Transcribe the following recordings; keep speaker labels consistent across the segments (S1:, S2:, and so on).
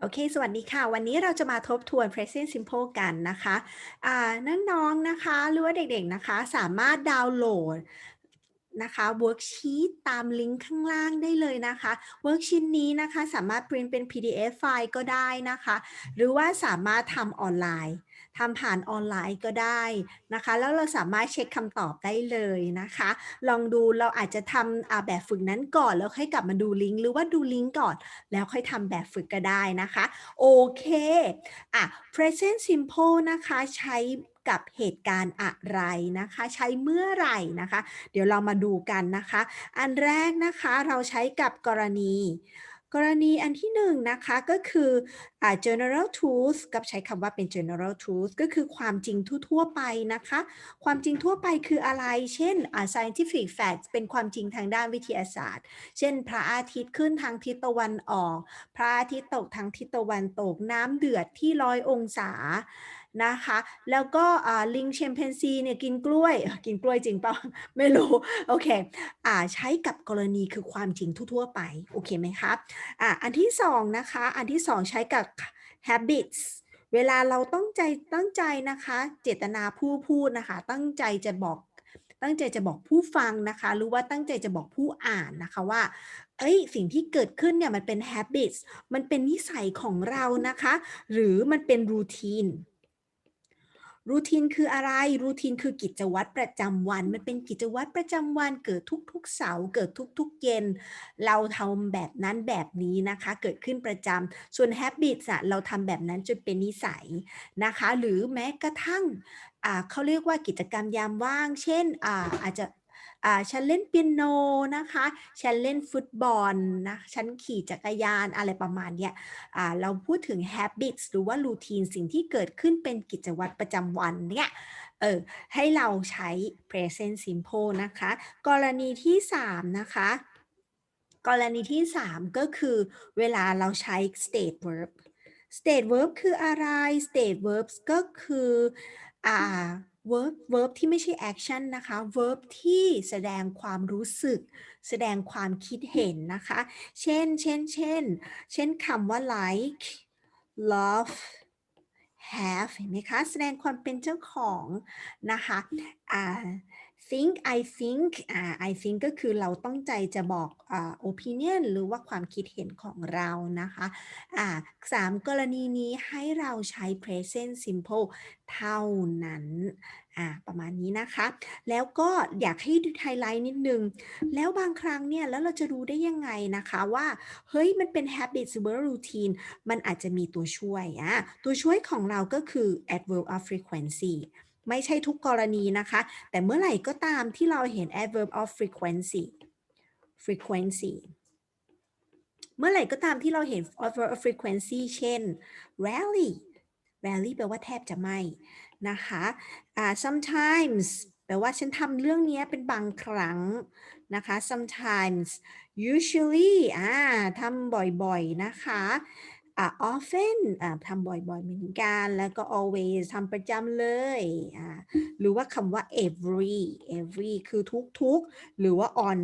S1: โอเค สวัสดีค่ะ วันนี้เราจะมาทบทวน present simple กันนะคะ อ่าน้องๆนะคะ หรือว่าเด็กๆนะคะ สามารถดาวน์โหลด นะคะ worksheet ตามลิงก์ข้างล่างได้เลยนะคะ worksheet นี้นะคะสามารถ print เป็น PDF ไฟล์ก็ได้นะคะ หรือว่าสามารถทำออนไลน์ทำผ่านออนไลน์ก็ได้นะคะ แล้วเราสามารถเช็คคำตอบได้เลยนะคะ ลองดูเราอาจจะทำแบบฝึกนั้นก่อนแล้วค่อยกลับมาดูลิงก์หรือว่าดูลิงก์ก่อน แล้วค่อยทำแบบฝึกก็ได้นะคะ โอเคอะ present simple นะคะใช้ กับเหตุการณ์อะไรนะคะ ใช้เมื่อไหร่นะคะ เดี๋ยวเรามาดูกันนะคะ อันแรกนะคะเราใช้กับกรณี กรณีอันที่หนึ่งนะคะก็คืออ่า general truth กับใช้คำว่าเป็น general truth ก็คือความจริงทั่วๆไปนะคะ ความจริงทั่วไปคืออะไร เช่นอ่า scientific facts เป็นความจริงทางด้านวิทยาศาสตร์ เช่น พระอาทิตย์ขึ้นทางทิศตะวันออก พระอาทิตย์ตกทางทิศตะวันตก น้ำเดือดที่ร้อยองศา นะคะ แล้วก็ลิงเชมเพนซีเนี่ยกินกล้วย กินกล้วยจริงเปล่าไม่รู้ โอเคอ่าใช้กับกรณีคือความจริงทั่วๆไป โอเคไหมครับอะอันที่สองนะคะ อันที่สองใช้กับ habits เวลาเราต้องใจตั้งใจนะคะ เจตนาผู้พูดนะคะ ตั้งใจจะบอกตั้งใจจะบอกผู้ฟังนะคะ หรือว่าตั้งใจจะบอกผู้อ่านนะคะว่า เอ้ย สิ่งที่เกิดขึ้นเนี่ยมันเป็น habits มันเป็นนิสัยของเรานะคะ หรือมันเป็น routine รูทีนคืออะไร รูทีนคือกิจวัตรประจำวัน มันเป็นกิจวัตรประจำวันเกิดทุกๆเสาร์เกิดทุกๆ เย็น เราทำแบบนั้นแบบนี้นะคะ เกิดขึ้นประจำส่วน habits อะเราทำแบบนั้นจนเป็นนิสัยนะคะ หรือแม้กระทั่งเขาเรียกว่ากิจกรรมยามว่าง เช่นอาอาจจะ ฉันเล่นเปียโนนะคะ ฉันเล่นฟุตบอลนะ ฉันขี่จักรยานอะไรประมาณเนี้ยเราพูดถึง habits หรือว่า routine สิ่งที่เกิดขึ้นเป็นกิจวัตรประจำวันเนี่ยเออให้เราใช้ present simple นะคะ กรณีที่ 3 นะคะ กรณีที่ 3 ก็คือเวลาเราใช้ state verb state verb คืออะไร state verbs ก็คืออ่า verb verb ที่ไม่ใช่ action นะคะ verb ที่แสดงความรู้สึก แสดงความคิดเห็นนะคะ เช่น เช่น เช่น เช่นคำว่า like love have เห็นไหมคะ แสดงความเป็นเจ้าของนะคะ อ่า think I think อ่า I think ก็คือเราต้องใจจะบอกอ่า opinion หรือว่าความคิดเห็นของเรานะคะอ่าสามกรณีนี้ให้เราใช้ present simple เท่านั้นอ่าประมาณนี้นะคะ แล้วก็อยากให้ไฮไลท์นิดนึง แล้วบางครั้งเนี่ย แล้วเราจะรู้ได้ยังไงนะคะว่า เฮ้ย มันเป็น habit หรือว่า routine มันอาจจะมีตัวช่วยอะตัวช่วยของเราก็คือ adverb of frequency ไม่ใช่ทุกกรณีนะคะ แต่เมื่อไหร่ก็ตามที่เราเห็น adverb of frequency frequency เมื่อไหร่ก็ตามที่เราเห็น adverb of frequency เช่น rarely rarely แปลว่าแทบจะไม่นะคะอ่า sometimes แปลว่าฉันทำเรื่องนี้เป็นบางครั้งนะคะ sometimes usually อ่าทำบ่อยๆนะคะ อ่า often อ่าทำบ่อยๆเหมือนกัน แล้วก็ always ทำประจำเลยอ่าหรือว่าคำว่า every every คือทุกๆ หรือว่า on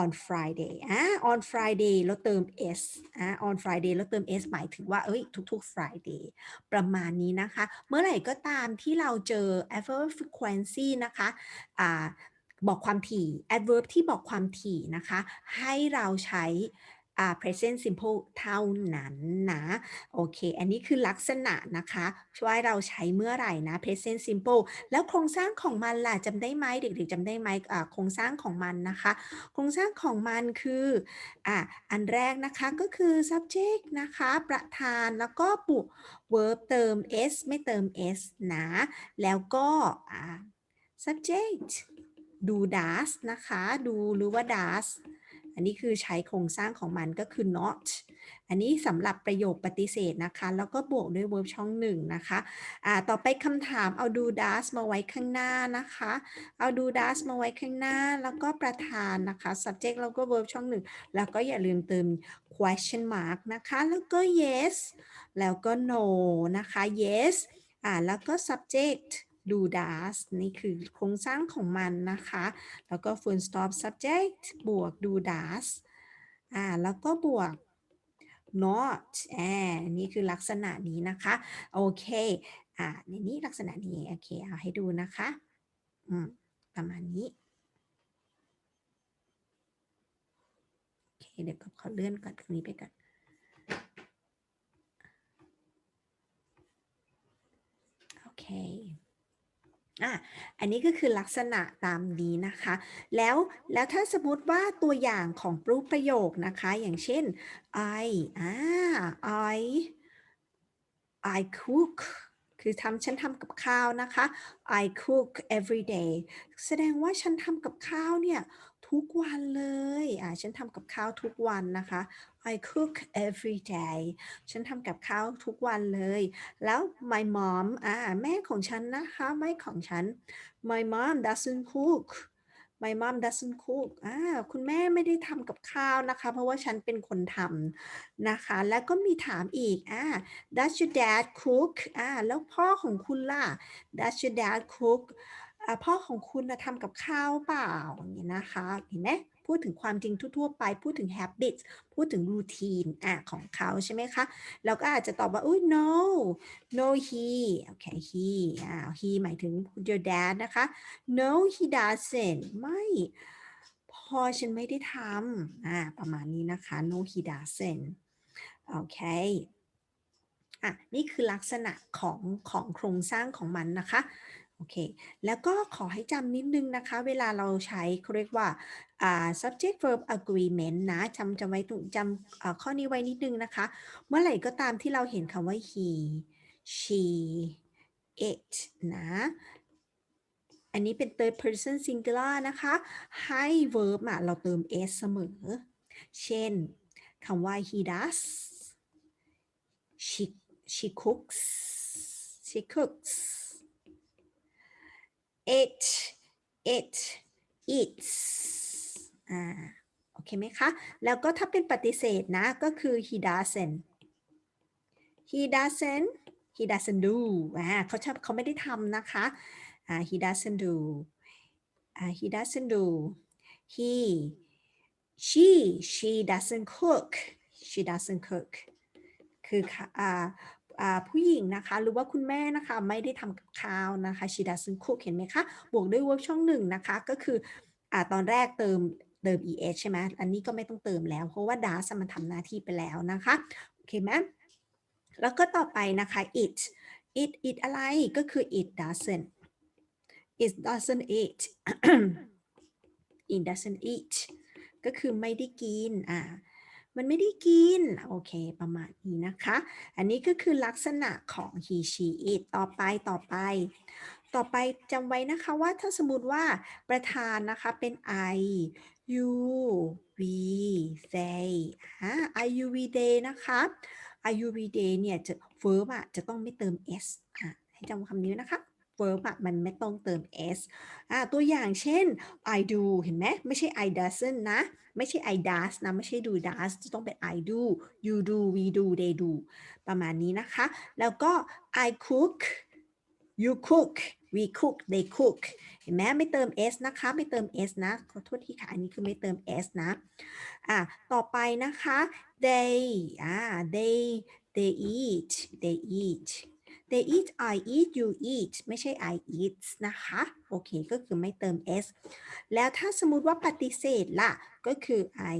S1: on Friday อ่า on Friday แล้วเติม s อ่า on Friday แล้วเติม s หมายถึงว่า เอ้ย ทุกๆ Friday ประมาณนี้นะคะ เมื่อไหร่ก็ตามที่เราเจอ adverb frequency นะคะ อ่า บอกความถี่ adverb ที่บอกความถี่นะคะ ให้เราใช้ present simple เท่านั้นนะโอเค อันนี้คือลักษณะนะคะช่วยเราใช้เมื่อไหร่นะ present simple แล้วโครงสร้างของมันล่ะจำได้ไหมเด็กๆจำได้ไหมอ่าโครงสร้างของมันนะคะ โครงสร้างของมันคืออ่าอันแรกนะคะก็คือ subject นะคะ ประธานแล้วก็ปุก verb เติม s ไม่เติม s นะ แล้วก็อ่า subject ดู does นะคะ ดูหรือว่า does อันนี้คือใช้โครงสร้างของมันก็คือ not อันนี้สำหรับประโยคปฏิเสธนะคะ แล้วก็บวกด้วย verb ช่องหนึ่งนะคะอ่าต่อไปคำถามเอาดู does มาไว้ข้างหน้านะคะ เอาดู does มาไว้ข้างหน้า แล้วก็ประธานนะคะ subject แล้วก็ verb ช่องหนึ่งแล้วก็อย่าลืมเติม question mark นะคะ แล้วก็ yes แล้วก็ no นะคะ yes อ่าแล้วก็ subject ดู does นี่คือโครงสร้างของมันนะคะ แล้วก็ full stop subject บวกดู does อ่าแล้วก็บวก not อ่านี่คือลักษณะนี้นะคะ โอเค อ่าในนี้ลักษณะนี้ โอเค เอาให้ดูนะคะ อืม ประมาณนี้ โอเค เดี๋ยวก็ขอเลื่อนก่อนตรงนี้ไปก่อนโอเค อะอันนี้ก็คือลักษณะตามนี้นะคะ แล้วแล้วถ้าสมมติว่าตัวอย่างของรูปประโยคนะคะ อย่างเช่น I อ่า I I cook คือทำฉันทำกับข้าวนะคะ I cook every day แสดงว่าฉันทำกับข้าวเนี่ย ทุกวันเลย อ่า ฉันทำกับข้าวทุกวันนะคะ I cook every day ฉันทำกับข้าวทุกวันเลย แล้ว my mom อ่าแม่ของฉันนะคะแม่ของฉัน my mom doesn't cook my mom doesn't cook อ่าคุณแม่ไม่ได้ทำกับข้าวนะคะ เพราะว่าฉันเป็นคนทำนะคะ แล้วก็มีถามอีกอ่า does your dad cook อ่าแล้วพ่อของคุณล่ะ does your dad cook อ่าพ่อของคุณนะทำกับข้าวเปล่าอย่างนี้นะคะ เห็นไหม พูดถึงความจริงทั่วๆไป พูดถึง habits พูดถึง routine อะของเขาใช่ไหมคะ เราก็อาจจะตอบว่าอุ้ย no no he โอเค he อ่า he หมายถึง your dad นะคะ no he doesn't ไม่พ่อฉันไม่ได้ทำอ่าประมาณนี้นะคะ no he doesn't โอเคอะนี่คือลักษณะของของโครงสร้างของมันนะคะ โอเค แล้วก็ขอให้จำนิดนึงนะคะ เวลาเราใช้เขาเรียกว่า subject verb agreement นะจำจำไว้ตรงจำข้อนี้ไว้นิดนึงนะคะ เมื่อไหร่ก็ตามที่เราเห็นคำว่า he she it นะ อันนี้เป็น third person singular นะคะ ให้ verb อะเราเติม s เสมอ เช่นคำว่า he does she she cooks she cooks it it eats อ่าโอเคไหมคะ แล้วก็ถ้าเป็นปฏิเสธนะ ก็คือ he doesn't he doesn't he doesn't do อ่าเขาชอบเขาไม่ได้ทำนะคะอ่า he doesn't do อ่า he doesn't do he she she doesn't cook she doesn't cook คือค่ะอ่าอ่า ผู้หญิงนะคะ หรือว่าคุณแม่นะคะไม่ได้ทำกับข้าวนะคะ she doesn't cook เห็นไหมคะ บวกด้วย verb ช่องหนึ่งนะคะก็คืออตอนแรกเติมเติม es ใช่ไหมอันนี้ก็ไม่ต้องเติมแล้ว เพราะว่า does มันทำหน้าที่ไปแล้วนะคะโอเคไหมแล้วก็ต่อไปนะคะ it it it อะไรก็คือ it doesn't it doesn't eat it doesn't eat ก็คือไม่ได้กินอ่า มันไม่ได้กิน โอเค ประมาณนี้นะคะ อันนี้ก็คือลักษณะของ he she it ต่อไปต่อไป ต่อไปจำไว้นะคะว่าถ้าสมมติว่าประธานนะคะเป็น I you we they อ่า I you we they นะคะ I you we they เนี่ยจะ verb อะจะต้องไม่เติม s อะให้จำคำนี้นะคะ verb อะมันไม่ต้องเติม s อ่าตัวอย่างเช่น I do เห็นไหมไม่ใช่ I doesn't นะ ไม่ใช่ I does นะ ไม่ใช่ do does จะต้องเป็น I do you do we do they do ประมาณนี้นะคะ แล้วก็ I cook you cook we cook they cook เห็นไหมไม่เติม s นะคะ ไม่เติม s นะ ขอโทษทีค่ะ อันนี้คือไม่เติม s นะ อะ ต่อไปนะคะ they อ่า they they eat they eat they eat I eat you eat ไม่ใช่ I eat นะคะ โอเค ก็คือไม่เติม s แล้วถ้าสมมติว่าปฏิเสธล่ะ ก็คือ I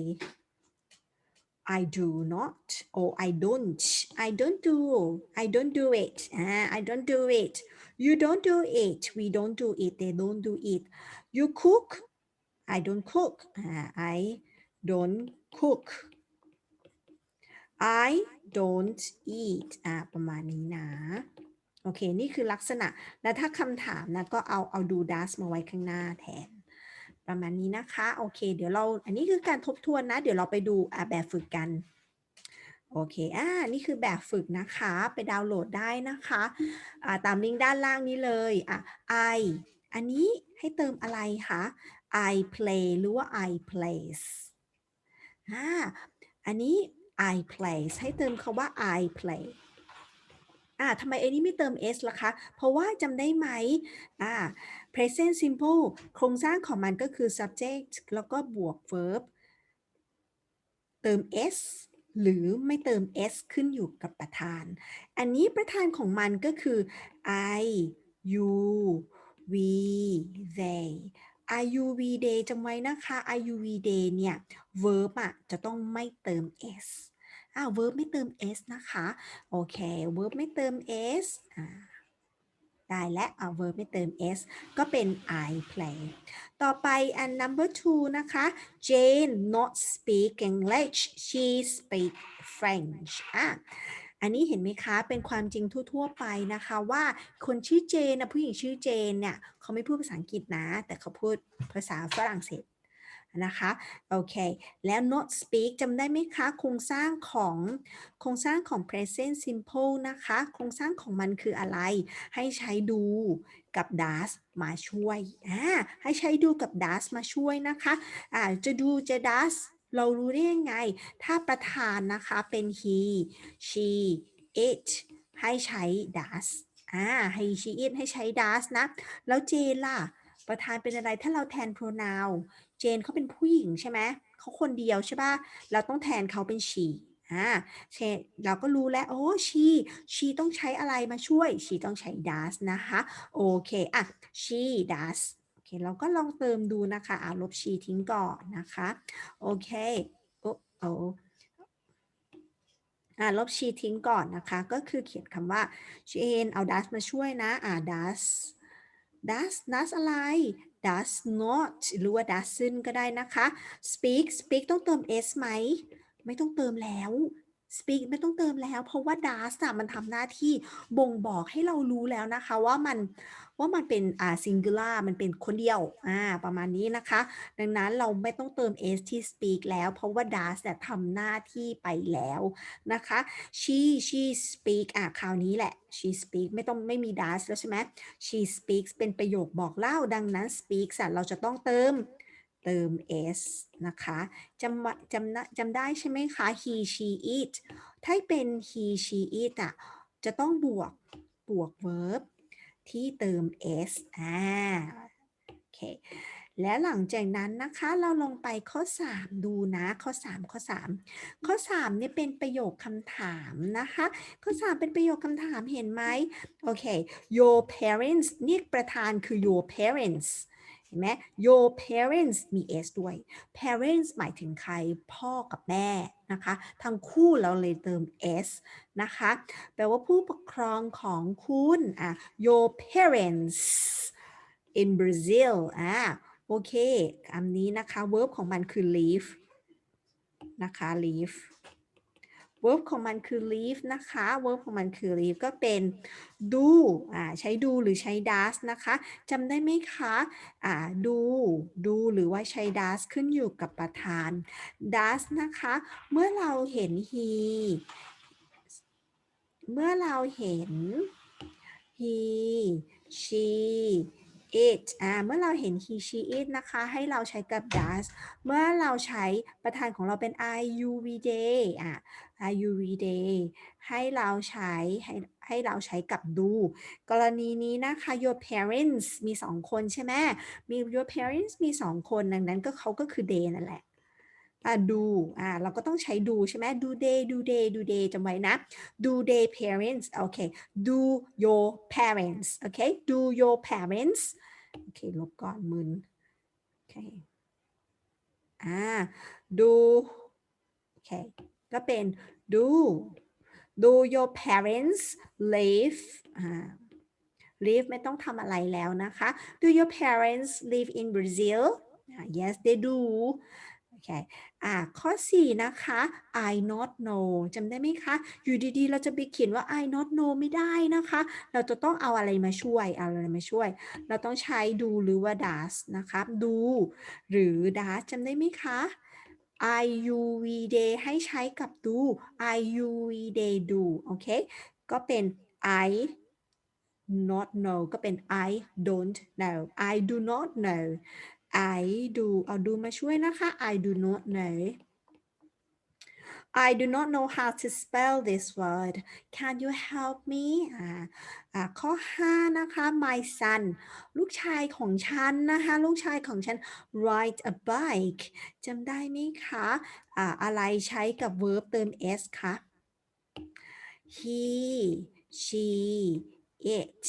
S1: I do not or I don't I don't do I don't do it อ่า I don't do it you don't do it we don't do it they don't do it you cook I don't cook อ่า I don't cook I don't eat อ่าประมาณนี้นะ โอเค นี่คือลักษณะ แล้วถ้าคำถามนะ ก็เอาเอาดู does มาไว้ข้างหน้าแทน ประมาณนี้นะคะ โอเค เดี๋ยวเรา อันนี้คือการทบทวนนะ เดี๋ยวเราไปดูอ่าแบบฝึกกัน โอเค อ่า นี่คือแบบฝึกนะคะ ไปดาวน์โหลดได้นะคะ อ่า ตามลิงก์ด้านล่างนี้เลย อะ I อันนี้ให้เติมอะไรคะ I play หรือว่า I plays อ่า อันนี้ I plays ให้เติมคาว่า I play อ่าทำไมไอ้นี้ไม่เติม s ล่ะคะ เพราะว่าจำได้ไหมอ่า present simple โครงสร้างของมันก็คือ subject แล้วก็บวก verb เติม s หรือไม่เติม s ขึ้นอยู่กับประธาน อันนี้ประธานของมันก็คือ I you we they I you we they จำไว้นะคะ I you we they เนี่ย verb อะจะต้องไม่เติม s อ่า verb ไม่เติม s นะคะ โอเค verb ไม่เติม s อ่าได้และเอา verb ไม่เติม s ก็เป็น I play ต่อไปอัน number two นะคะ Jane not speak English she speak French อะอันนี้เห็นไหมคะ เป็นความจริงทั่ว ๆ ไปนะคะว่าคนชื่อเจนนะผู้หญิงชื่อเจนเนี่ยเขาไม่พูดภาษาอังกฤษนะ แต่เขาพูดภาษาฝรั่งเศส นะคะโอเคแล้ว not speak จำได้ไหมคะ โครงสร้างของโครงสร้างของ present simple นะคะ โครงสร้างของมันคืออะไร ให้ใช้ดูกับ does มาช่วยอ่าให้ใช้ดูกับ does มาช่วยนะคะอ่าจะดูจะ does เรารู้ได้ยังไง ถ้าประธานนะคะเป็น he she it ให้ใช้ does อ่าให้ she it ให้ใช้ does นะ แล้วเจนล่ะประธานเป็นอะไรถ้าเราแทน pronoun เจนเขาเป็นผู้หญิงใช่ไหมเขาคนเดียวใช่ป่ะเราต้องแทนเขาเป็น she อ่าเชเราก็รู้แล้ว โอ้ she she ต้องใช้อะไรมาช่วย she ต้องใช้ does นะคะ โอเค อะ she does โอเค เราก็ลองเติมดูนะคะอ่าลบ she ทิ้งก่อนนะคะ โอเค โอ้โอ้อ่าลบ she ทิ้งก่อนนะคะ ก็คือเขียนคำว่า Jane เอา does มาช่วยนะ อ่า does does does อะไร does not หรือว่า doesn't ก็ได้นะคะ speak speak ต้องเติม s ไหม ไม่ต้องเติมแล้ว speak ไม่ต้องเติมแล้ว เพราะว่า does อะมันทำหน้าที่บ่งบอกให้เรารู้แล้วนะคะ ว่ามันว่ามันเป็นอ่า singular มันเป็นคนเดียวอ่าประมาณนี้นะคะ ดังนั้นเราไม่ต้องเติม s ที่ speak แล้วเพราะว่า does เนี่ยทำหน้าที่ไปแล้วนะคะ she she speak อะคราวนี้แหละ she speak ไม่ต้องไม่มี does แล้วใช่ไหม she speaks เป็นประโยคบอกเล่าดังนั้น speaks อะเราจะต้องเติม เติม s นะคะจำจำจำได้ใช่ไหมคะ he she it ถ้าเป็น he she it อะจะต้องบวกบวก verb ที่เติม s อ่าโอเคแล้วหลังจากนั้นนะคะเราลงไปข้อ 3 ดูนะ ข้อ 3 ข้อ 3 ข้อ3เนี่ยเป็นประโยคคำถามนะคะ ข้อ 3 เป็นประโยคคำถามเห็นไหมโอเค your parents นี่ประธานคือ your parents เห็นไหม your parents มี s ด้วย parents หมายถึงใครพ่อกับแม่นะคะ ทั้งคู่เราเลยเติม s นะคะ แปลว่าผู้ปกครองของคุณอะ your parents in Brazil อะโอเคคำนี้นะคะ verb ของมันคือ live นะคะ live verb ของมันคือ live นะคะ verb ของมันคือ live ก็เป็น do อ่าใช้ดูหรือใช้ does นะคะจำได้ไหมคะอ่า do do หรือว่าใช้ does ขึ้นอยู่กับประธาน does นะคะ เมื่อเราเห็น he เมื่อเราเห็น he she it อ่า เมื่อเราเห็น he she it นะคะ ให้เราใช้กับ does เมื่อเราใช้ประธานของเราเป็น I you we they อ่า I you we they ให้เราใช้ให้ให้เราใช้กับ do กรณีนี้นะคะ your parents มีสองคนใช่ไหมมี your parents มีสองคน ดังนั้นก็เขาก็คือ they นั่นแหละ อ่า do อ่าเราก็ต้องใช้ do ใช่ไหม do they do they do they จำไว้นะ do they parents โอเค do your parents โอเค do your parents โอเค ลบก่อนมึนโอเคอ่า do โอเค ก็เป็น do do your parents live อ่า live ไม่ต้องทำอะไรแล้วนะคะ do your parents live in Brazil yes they do เคอ่าข้อ 4 นะคะ I not know จำได้ไหมคะ อยู่ดีๆ เราจะไปเขียนว่า I not know ไม่ได้นะคะ เราจะต้องเอาอะไรมาช่วยเอาอะไรมาช่วย เราต้องใช้ do หรือว่า does นะคะ do หรือ does จำได้ไหมคะ I U V day ให้ใช้กับ do I U V day do โอเค ก็เป็น I not know ก็เป็น I don't know I do not know I do เอา do มาช่วยนะคะ I do not know I do not know how to spell this word can you help me อ่าอ่าข้อ 5 นะคะ my son ลูกชายของฉันนะคะ ลูกชายของฉัน ride a bike จำได้ไหมคะอ่าอะไรใช้กับ verb เติม s คะ he she it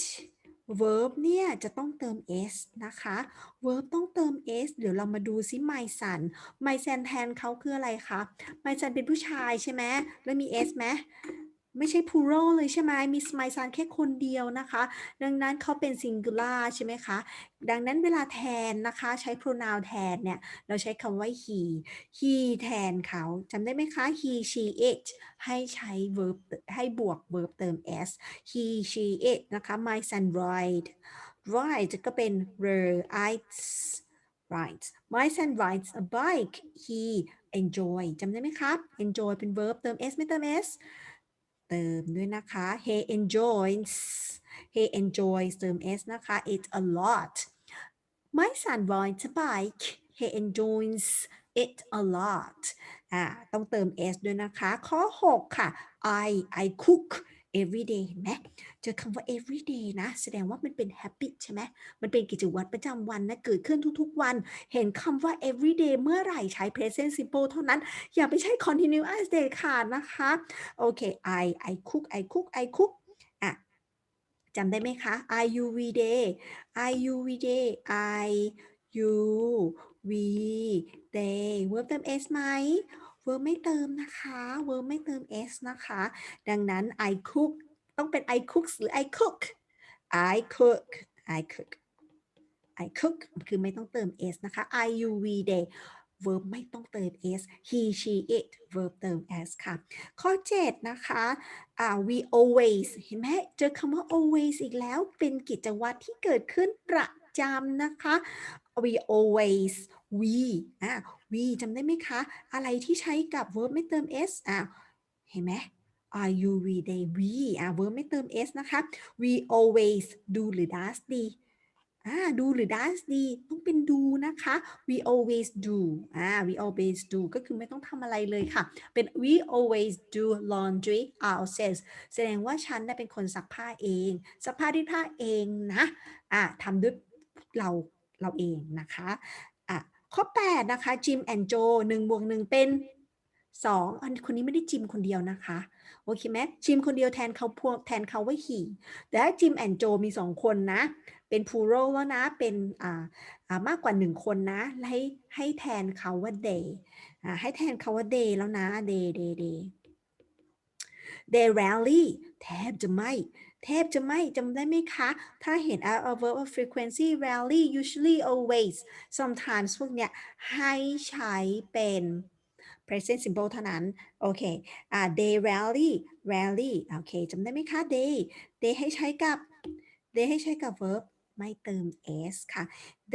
S1: verb เนี่ยจะต้องเติม s นะคะ verb ต้องเติม s เดี๋ยวเรามาดูซิ my son my son แทนเขาคืออะไรคะ my son เป็นผู้ชายใช่ไหมแล้วมี s ไหม ไม่ใช่ plural เลยใช่ไหมมี my son แค่คนเดียวนะคะ ดังนั้นเขาเป็น singular ใช่ไหมคะ ดังนั้นเวลาแทนนะคะใช้ pronoun แทนเนี่ย เราใช้คำว่า he he แทนเขาจำได้ไหมคะ he she it ให้ใช้ verb ให้บวก verb เติม s he she it นะคะ my son ride ride ก็เป็น rides rides my son rides a bike he enjoy จำได้ไหมครับ enjoy เป็น verb เติม s ไม่เติม s เติมด้วยนะคะ he enjoys he enjoys เติม s นะคะ it a lot my son rides a bike he enjoys it a lot อ่าต้องเติม s ด้วยนะคะ ข้อ 6 ค่ะ I I cook every day เห็นไหมเจอคำว่า every day นะ แสดงว่ามันเป็น habit ใช่ไหมมันเป็นกิจวัตรประจำวันนะเกิดขึ้นทุกๆวัน เห็นคำว่า every day เมื่อไหร่ใช้ present simple เท่านั้น อย่าไปใช้ continuous เด็ดขาดนะคะ โอเค I I cook I cook I cook อะจำได้ไหมคะ I you we day I you we day I you we day verb เติม s ไหม verb ไม่เติมนะคะ verb ไม่เติม s นะคะ ดังนั้น I cook ต้องเป็น I cooks หรือ I cook I cook I cook I cook คือไม่ต้องเติม s นะคะ I you we day verb ไม่ต้องเติม s he she it verb เติม s ค่ะ ข้อ 7 นะคะอ่า we always เห็นไหมเจอคำว่า always อีกแล้วเป็นกิจวัตรที่เกิดขึ้นประจำนะคะ we always we อ่า we จำได้ไหมคะ อะไรที่ใช้กับ verb ไม่เติม s อ่าเห็นไหม are you we they we อ่า verb ไม่เติม s นะคะ we always do หรือ does ดีอ่า do หรือ does ดีต้องเป็น do นะคะ we always do อ่า we always do ก็คือไม่ต้องทำอะไรเลยค่ะ เป็น we always do laundry ourselves แสดงว่าฉันเป็นคนซักผ้าเองซักผ้าที่ผ้าเองนะอ่าทำด้วยเราเราเองนะคะ ข้อ 8 นะคะจิมแอนโจหนึ่งบวกหนึ่งเป็น 2 อันคนนี้ไม่ได้จิมคนเดียวนะคะ โอเคไหมจิมคนเดียวแทนเขาพวกแทนเขาว่าหีแต่ถ้าจิมแอนโจมี 2 คนนะ เป็น plural แล้วนะ เป็นอ่าอ่ามากกว่า 1 คนนะ ให้ให้แทนเขาว่า they อ่าให้แทนเขาว่า they แล้วนะ they they they they rarely แทบจะไม่ ทบจะไม่จำได้ไหมคะ ถ้าเห็น a verb of frequency rarely usually always sometimes พวกเนี้ยให้ใช้เป็น present simple เท่านั้น โอเค อ่า they rarely rarely โอเคจำได้ไหมคะ they they ให้ใช้กับ they ให้ใช้กับ verb ไม่เติม s ค่ะ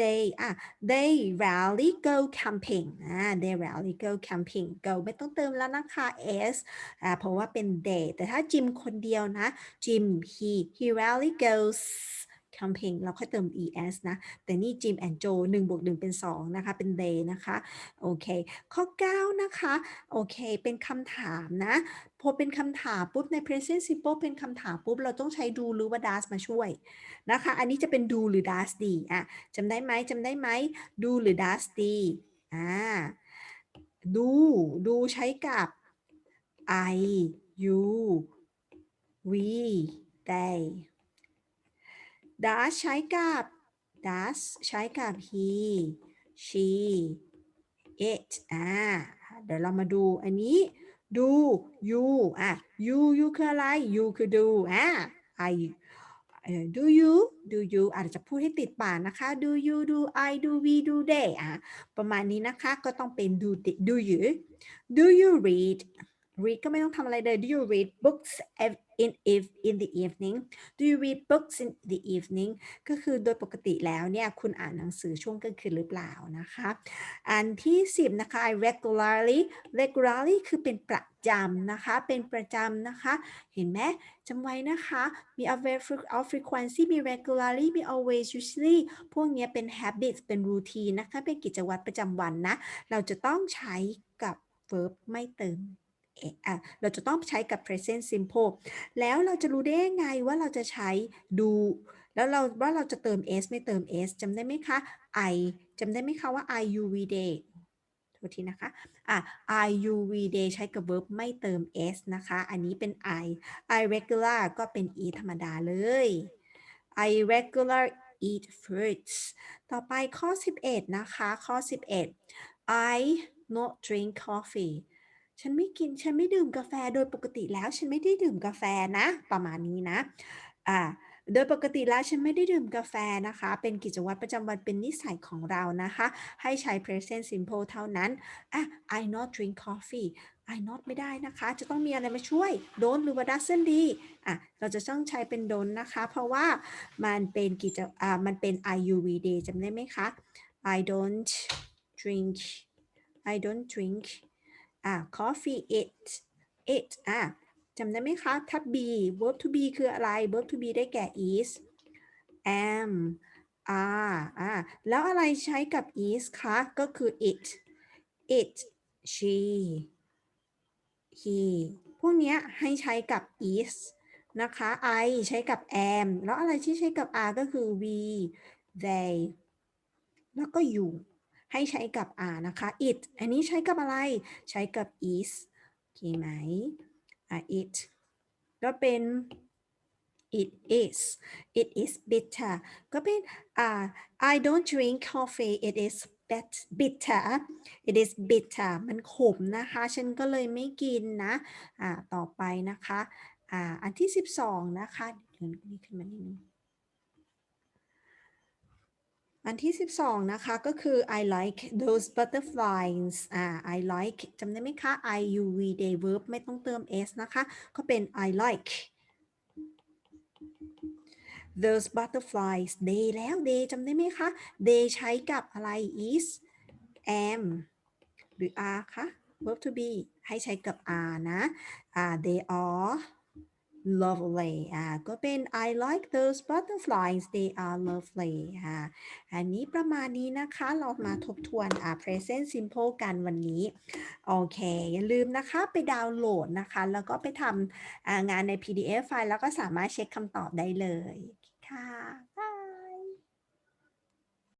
S1: they อะ they rarely go camping อ่า they rarely go camping go ไม่ต้องเติมแล้วนะคะ s อ่าเพราะว่าเป็น they แต่ถ้าจิมคนเดียวนะจิม he he rarely goes camping เราค่อยเติม es นะ แต่นี่จิม and Joe 1บวก1เป็น 2 นะคะ เป็น they นะคะ โอเค ข้อ 9 นะคะ โอเค เป็นคำถามนะ พอเป็นคำถามปุ๊บ ใน present simple เป็นคำถามปุ๊บ เราต้องใช้ do หรือว่า does มาช่วยนะคะ อันนี้จะเป็น do หรือ does ดีอะจำได้ไหมจำได้ไหม do หรือ does ดีอ่า do do ใช้กับ I you we they does ใช้กับ does ใช้กับ he she it อ่าเดี๋ยวเรามาดูอันนี้ do you อะ you you คืออะไร you คือ do อ่า I do you do you อาจจะพูดให้ติดปากนะคะ do you do I do we do they อะประมาณนี้นะคะก็ต้องเป็น do do you do you read read ก็ไม่ต้องทำอะไรเลย do you read books in if in the evening do you read books in the evening ก็คือโดยปกติแล้วเนี่ย คุณอ่านหนังสือช่วงกลางคืนหรือเปล่านะคะ อันที่ 10 นะคะ I regularly regularly คือเป็นประจำนะคะ เป็นประจำนะคะ เห็นไหมจำไว้นะคะ มี of of frequency มี regularly มี always usually พวกเนี้ยเป็น habits เป็น routine นะคะ เป็นกิจวัตรประจำวันนะ เราจะต้องใช้กับ verb ไม่เติม อะเราจะต้องใช้กับ present simple แล้วเราจะรู้ได้ไงว่าเราจะใช้ดูแล้วเราว่าเราจะเติม s ไม่เติม s จำได้ไหมคะ I จำได้ไหมคะว่า I U V day โทษทีนะคะอะ I U V day ใช้กับ verb ไม่เติม s นะคะ อันนี้เป็น I I regular ก็เป็น e ธรรมดาเลย I regular eat fruits ต่อไปข้อ 11 นะคะ ข้อ 11 I not drink coffee ฉันไม่กินฉันไม่ดื่มกาแฟโดยปกติแล้ว ฉันไม่ได้ดื่มกาแฟนะ ประมาณนี้นะอ่าโดยปกติแล้วฉันไม่ได้ดื่มกาแฟนะคะ เป็นกิจวัตรประจำวันเป็นนิสัยของเรานะคะ ให้ใช้ present simple เท่านั้นอะ I not drink coffee I not ไม่ได้นะคะ จะต้องมีอะไรมาช่วย don't หรือว่า doesn't ดีอะเราจะต้องใช้เป็น don't นะคะ เพราะว่ามันเป็นกิจอ่ามันเป็น IUV day จำได้ไหมคะ I don't drink I don't drink อะ coffee it it อะจำได้ไหมคะ ถ้า be verb to be คืออะไร verb to be ได้แก่ is am are อะแล้วอะไรใช้กับ is คะ ก็คือ it it she he พวกเนี้ยให้ใช้กับ is นะคะ I ใช้กับ am แล้วอะไรที่ใช้กับ are ก็คือ we they แล้วก็ you ให้ใช้กับ are นะคะ it อันนี้ใช้กับอะไร ใช้กับ is โอเคไหม it ก็เป็น it is it is bitter ก็เป็นอ่า I don't drink coffee it is bitter it is bitter มันขมนะคะ ฉันก็เลยไม่กินนะ อ่า ต่อไปนะคะ อ่า อันที่ 12 นะคะเดี๋ยวนี้ขึ้นมานิดนึง อันที่ 12 นะคะ ก็คือ I like those butterflies อ่า I like จำได้ไหมคะ I U V day verb ไม่ต้องเติม s นะคะ ก็เป็น I like those butterflies they แล้ว they จำได้ไหมคะ they ใช้กับอะไร is am หรือ are คะ verb to be ให้ใช้กับ are นะอ่า they are lovely อ่าก็เป็น I like those butterflies they are lovely อ่าอันนี้ประมาณนี้นะคะเรามาทบทวนอ่า present simple กันวันนี้ โอเค อย่าลืมนะคะไปดาวน์โหลดนะคะ แล้วก็ไปทำงานใน PDF ไฟล์แล้วก็สามารถเช็คคำตอบได้เลยค่ะ